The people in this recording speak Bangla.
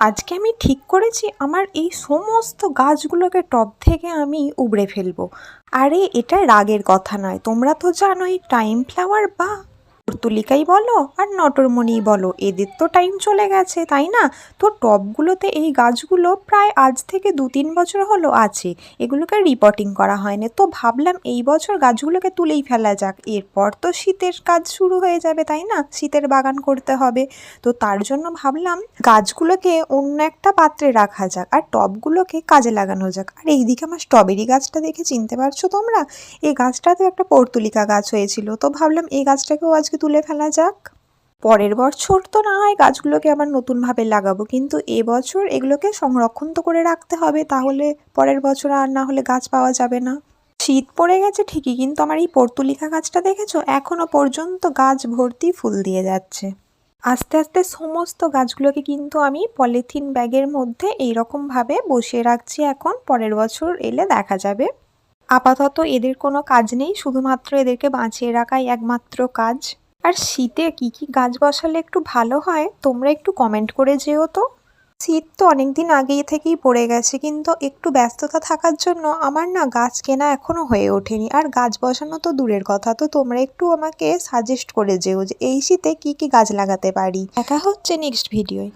আজকে আমি ঠিক করেছি, আমার এই সমস্ত গাছগুলোকে টব থেকে আমি উবড়ে ফেলব। আরে, এটা রাগের কথা নয়। তোমরা তো জানোই, টাইম ফ্লাওয়ার বা তুলিকাই বলো আর নটরমণিই বলো, এদের তো টাইম চলে গেছে, তাই না? তো টবগুলোতে এই গাছগুলো প্রায় আজ থেকে দু তিন বছর হলো আছে, এগুলোকে রিপোর্টিং করা হয়নি। তো ভাবলাম এই বছর গাছগুলোকে তুলেই ফেলা যাক, এরপর তো শীতের কাজ শুরু হয়ে যাবে, তাই না? শীতের বাগান করতে হবে। তো তার জন্য ভাবলাম গাছগুলোকে অন্য একটা পাত্রে রাখা যাক আর টবগুলোকে কাজে লাগানো যাক। আর এইদিকে আমার স্ট্রবেরি গাছটা দেখে চিনতে পারছ তোমরা? এই গাছটা তো একটা পর্তুলিকা গাছ হয়েছিল, তো ভাবলাম এই গাছটাকেও আজকে তুলে ফেলা যাক। পরের বছর তো না হয় গাছগুলোকে আবার নতুনভাবে লাগাবো, কিন্তু এবছর এগুলোকে সংরক্ষণ তো করে রাখতে হবে, তাহলে পরের বছর আর না হলে গাছ পাওয়া যাবে না। শীত পড়ে গেছে ঠিকই, কিন্তু আমার এই পর্তুলিকা গাছটা দেখেছ? এখনও পর্যন্ত গাছ ভর্তি ফুল দিয়ে যাচ্ছে। আস্তে আস্তে সমস্ত গাছগুলোকে কিন্তু আমি পলিথিন ব্যাগের মধ্যে এইরকমভাবে বসিয়ে রাখছি, এখন পরের বছর এলে দেখা যাবে। আপাতত এদের কোনো কাজ নেই, শুধুমাত্র এদেরকে বাঁচিয়ে রাখাই একমাত্র কাজ। আর শীতে কি কি গাছ বসালে একটু ভালো হয়, তোমরা একটু কমেন্ট করে যেও তো। শীত তো অনেক দিন আগেই থেকেই পড়ে গেছে, কিন্তু একটু ব্যস্ততা থাকার জন্য আমার না গাছ কেনা এখনও হয়ে ওঠেনি। আর গাছ বসানো তো দূরের কথা, তো তোমরা একটু আমাকে সাজেস্ট করে যেও যে এই শীতে কি কি গাছ লাগাতে পারি। দেখা হচ্ছে নেক্সট ভিডিওয়